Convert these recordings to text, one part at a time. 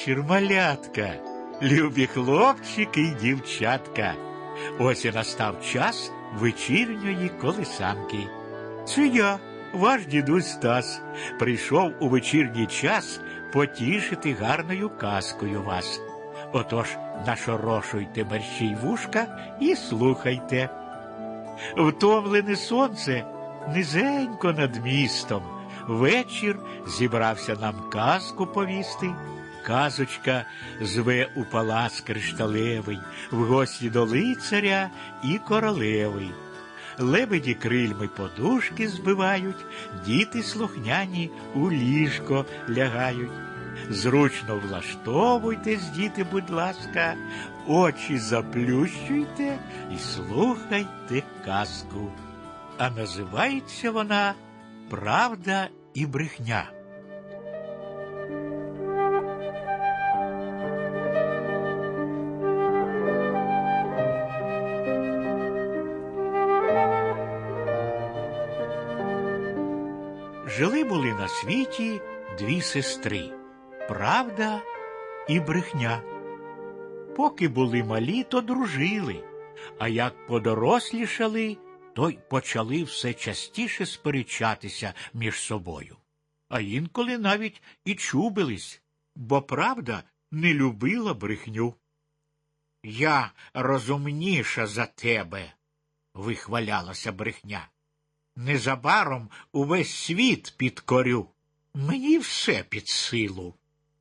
Вечір, малятка, любі хлопчики й дівчатка. Ось і настав час вечірньої колисанки. Це я, ваш дідусь Стас, прийшов у вечірній час потішити гарною казкою вас. Отож, нашорошуйте мерщій вушка і слухайте. Втомлене сонце низенько над містом. Вечір зібрався нам казку повісти. Казочка зве у палац кришталевий, в гості до лицаря і королеви. Лебеді крильми подушки збивають, діти слухняні у ліжко лягають. Зручно влаштовуйтесь, діти, будь ласка, очі заплющуйте і слухайте казку. А називається вона Правда і брехня. Жили були на світі дві сестри правда і брехня. Поки були малі, то дружили, а як подорослішали, то й почали все частіше сперечатися між собою. А інколи навіть і чубились, бо правда не любила брехню. Я розумніша за тебе, вихвалялася брехня. Незабаром увесь світ підкорю. Мені все під силу,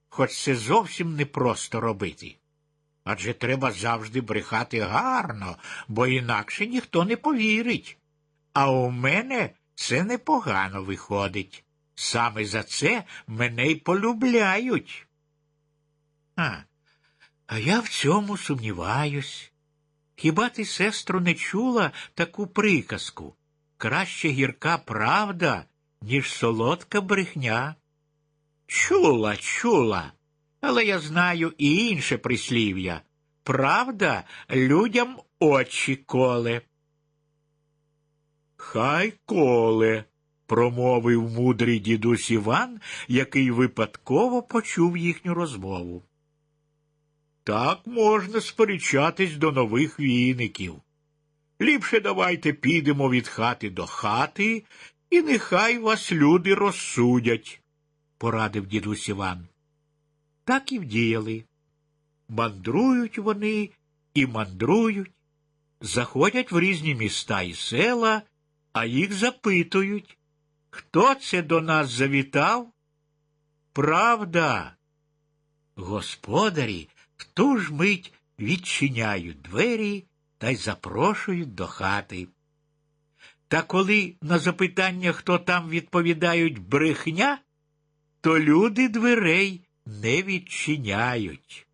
хоч це зовсім непросто робити. Адже треба завжди брехати гарно, бо інакше ніхто не повірить. А у мене це непогано виходить. Саме за це мене й полюбляють. А, а я в цьому сумніваюсь. Хіба ти, сестро, не чула таку приказку? Краще гірка правда, ніж солодка брехня. Чула, чула, але я знаю і інше прислів'я. Правда, людям очі коле. Хай коле, промовив мудрий дідусь Іван, який випадково почув їхню розмову. Так можна сперечатись до нових віників. Ліпше давайте підемо від хати до хати, і нехай вас люди розсудять, порадив дідусь Іван. Так і вдіяли. Мандрують вони і мандрують, заходять в різні міста і села, а їх запитують, хто це до нас завітав? Правда. Господарі в ту ж мить відчиняють двері та й запрошують до хати. Та коли на запитання, хто там відповідають брехня, то люди дверей не відчиняють,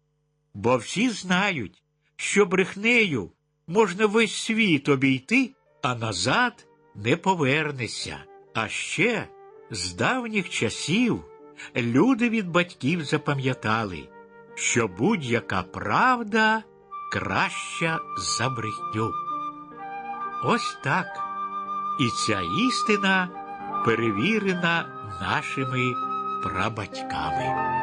бо всі знають, що брехнею можна весь світ обійти, а назад не повернешся. А ще з давніх часів люди від батьків запам'ятали, що будь-яка правда краща за брехню. Ось так. І ця істина перевірена нашими прабатьками.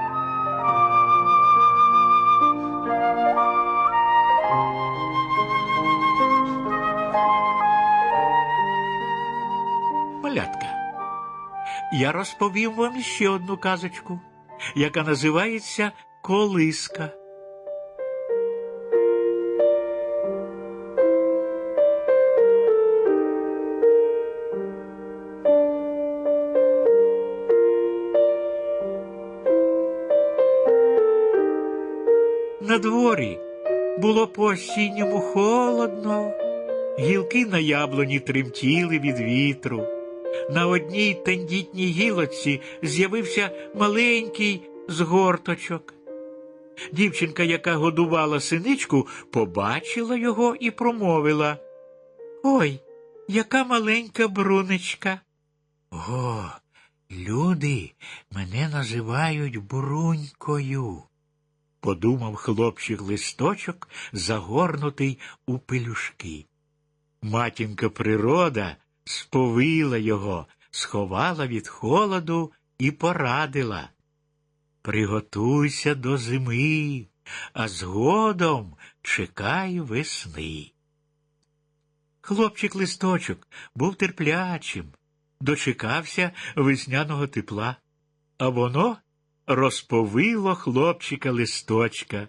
Малятка, я розповім вам ще одну казочку, яка називається Колиска. На дворі було по осінньому холодно, гілки на яблуні тремтіли від вітру. На одній тендітній гілочці з'явився маленький згорточок. Дівчинка, яка годувала синичку, побачила його і промовила Ой, яка маленька брунечка. О, люди мене називають брунькою подумав хлопчик листочок, загорнутий у пелюшки. Матінка природа сповила його, сховала від холоду і порадила. Приготуйся до зими, а згодом чекай весни. Хлопчик листочок був терплячим, дочекався весняного тепла, а воно розповило хлопчика листочка.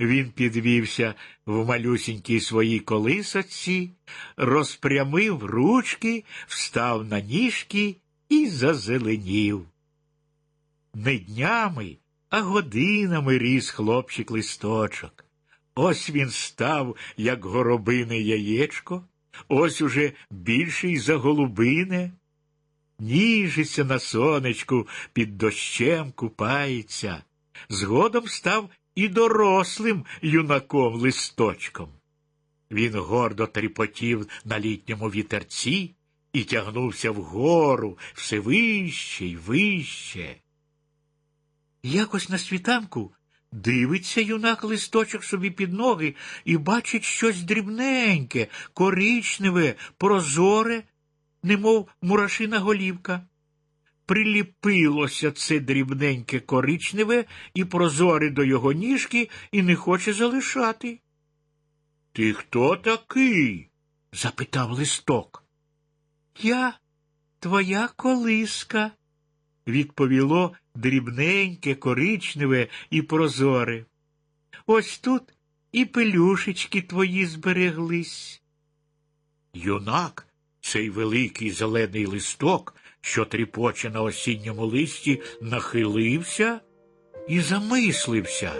Він підвівся в малюсінькій своїй колисочці, розпрямив ручки, встав на ніжки і зазеленів. Не днями, а годинами ріс хлопчик листочок. Ось він став, як горобине яєчко, ось уже більший за голубине. Ніжиться на сонечку, під дощем купається. Згодом став і дорослим юнаком листочком. Він гордо тріпотів на літньому вітерці і тягнувся вгору все вище й вище. Якось на світанку дивиться юнак листочок собі під ноги і бачить щось дрібненьке, коричневе, прозоре, немов мурашина голівка. Приліпилося це дрібненьке коричневе і прозоре до його ніжки і не хоче залишати. Ти хто такий? запитав листок. Я твоя колиска, відповіло дрібненьке, коричневе і прозоре. Ось тут і пелюшечки твої збереглись. Юнак, цей великий зелений листок, що тріпоче на осінньому листі, нахилився і замислився.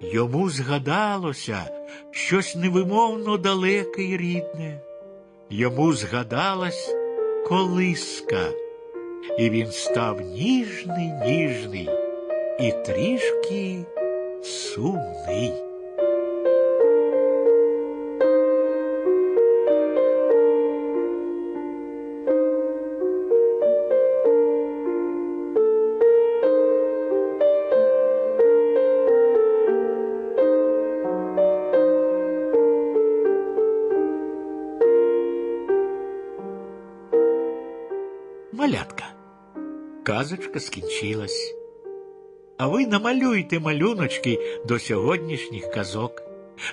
Йому згадалося щось невимовно далеке й рідне. Йому згадалась колиска, і він став ніжний, ніжний і трішки сумний. Малятка. Казочка скінчилась. А ви намалюйте малюночки до сьогоднішніх казок.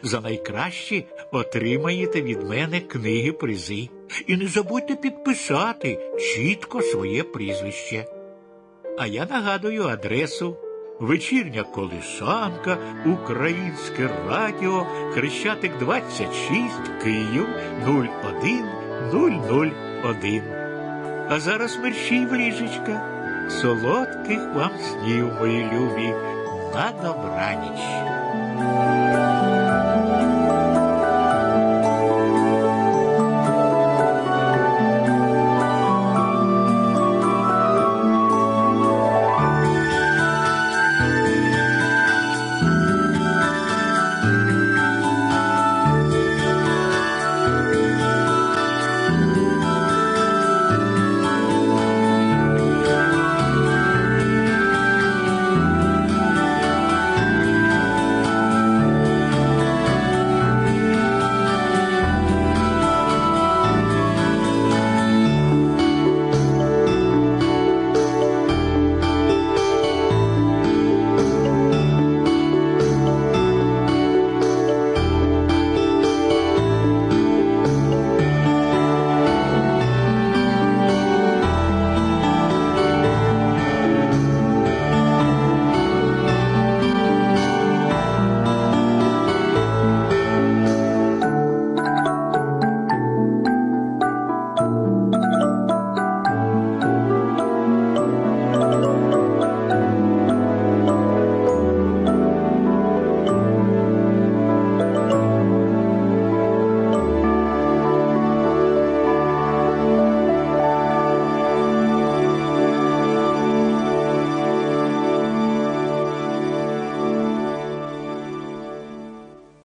За найкращі отримаєте від мене книги призи. І не забудьте підписати чітко своє прізвище. А я нагадую адресу Вечірня колисанка, Українське радіо, Хрещатик 26, Київ 01001. А зараз мерщій в ліжечка. Солодких вам снів, мої любі, на добраніч.